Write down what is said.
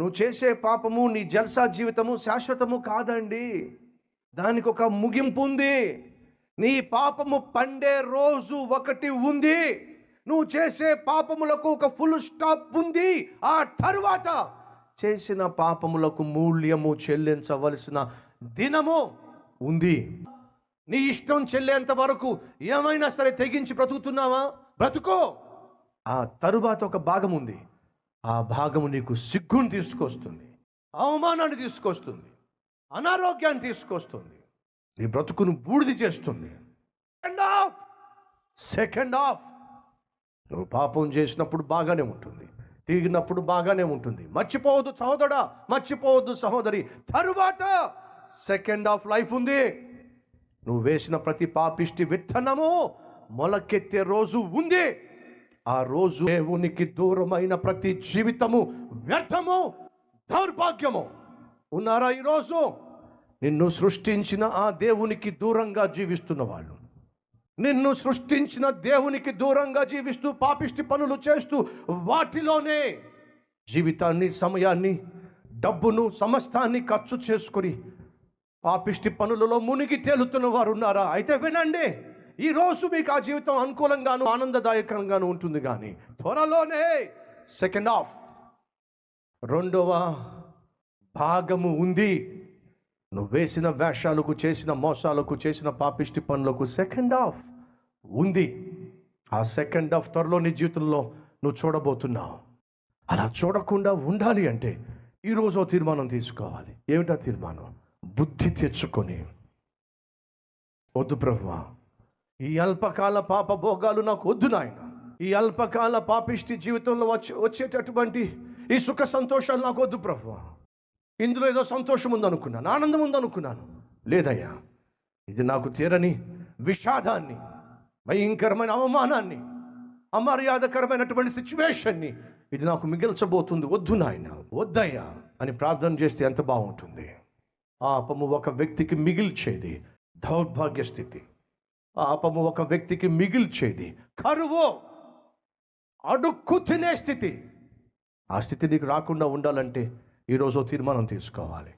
నువ్వు చేసే పాపము నీ జల్సా జీవితము శాశ్వతము కాదండి. దానికి ఒక ముగింపు ఉంది. నీ పాపము పండే రోజు ఒకటి ఉంది. నువ్వు చేసే పాపములకు ఒక ఫుల్ స్టాప్ ఉంది. ఆ తరువాత చేసిన పాపములకు మూల్యము చెల్లించవలసిన దినము ఉంది. నీ ఇష్టం చెల్లేంత వరకు ఏమైనా సరే తెగించి బ్రతుకుతున్నావా? బ్రతుకో. ఆ తరువాత ఒక భాగం ఉంది. ఆ భాగము నీకు సిగ్గును తీసుకొస్తుంది అవమానాన్ని తీసుకొస్తుంది అనారోగ్యాన్ని తీసుకొస్తుంది. నీ బ్రతుకును బూడిది చేస్తుంది. సెకండ్ ఆఫ్ సెకండ్ ఆఫ్ నువ్వు పాపం చేసినప్పుడు బాగానే ఉంటుంది తిరిగినప్పుడు బాగానే ఉంటుంది. మర్చిపోవద్దు సహోదరా మర్చిపోవద్దు సహోదరి. తరువాత సెకండ్ ఆఫ్ లైఫ్ ఉంది. నువ్వు వేసిన ప్రతి పాపిష్టి విత్తనము మొలకెత్తే రోజు ఉంది. ఆ రోజు దేవునికి దూరమైన ప్రతి జీవితము వ్యర్థము దౌర్భాగ్యము. ఉన్నారా ఈరోజు నిన్ను సృష్టించిన ఆ దేవునికి దూరంగా జీవిస్తున్న వాళ్ళు. నిన్ను సృష్టించిన దేవునికి దూరంగా జీవిస్తూ పాపిష్టి పనులు చేస్తూ వాటిలోనే జీవితాన్ని సమయాన్ని డబ్బును సమస్తాన్ని ఖర్చు చేసుకొని పాపిష్టి పనులలో మునిగి తేలుతున్న వారు ఉన్నారా? అయితే వినండి. ఈ రోజు మీకు ఆ జీవితం అనుకూలంగాను ఆనందదాయకంగాను ఉంటుంది కానీ త్వరలోనే సెకండ్ హాఫ్ రెండవ భాగము ఉంది. నువ్వు వేసిన వేషాలకు చేసిన మోసాలకు చేసిన పాపిష్టి పనులకు సెకండ్ హాఫ్ ఉంది. ఆ సెకండ్ హాఫ్ త్వరలో నీ జీవితంలో నువ్వు చూడబోతున్నావు. అలా చూడకుండా ఉండాలి అంటే ఈరోజు తీర్మానం తీసుకోవాలి. ఏమిటా తీర్మానం? బుద్ధి తెచ్చుకొని. వద్దు ప్రభువా ఈ అల్పకాల పాప భోగాలు నాకు వద్దు నాయన. ఈ అల్పకాల పాపిష్టి జీవితంలో వచ్చే వచ్చేటటువంటి ఈ సుఖ సంతోషాలు నాకు వద్దు ప్రభు ఇందులో ఏదో సంతోషం ఉందనుకున్నాను ఆనందం ఉందనుకున్నాను. లేదయ్యా ఇది నాకు తీరని విషాదాన్ని భయంకరమైన అవమానాన్ని అమర్యాదకరమైనటువంటి సిచ్యువేషన్ని ఇది నాకు మిగిల్చబోతుంది. వద్దు నాయన. వద్దయ్యా అని ప్రార్థన చేస్తే ఎంత బాగుంటుంది. పాపము ఒక వ్యక్తికి మిగిల్చేది దౌర్భాగ్య స్థితి పాపము ఒక వ్యక్తికి మిగిల్చేది. కరువు అడుక్కు తినే స్థితి. ఆ స్థితి నీకు రాకుండా ఉండాలంటే ఈరోజు తీర్మానం తీసుకోవాలి.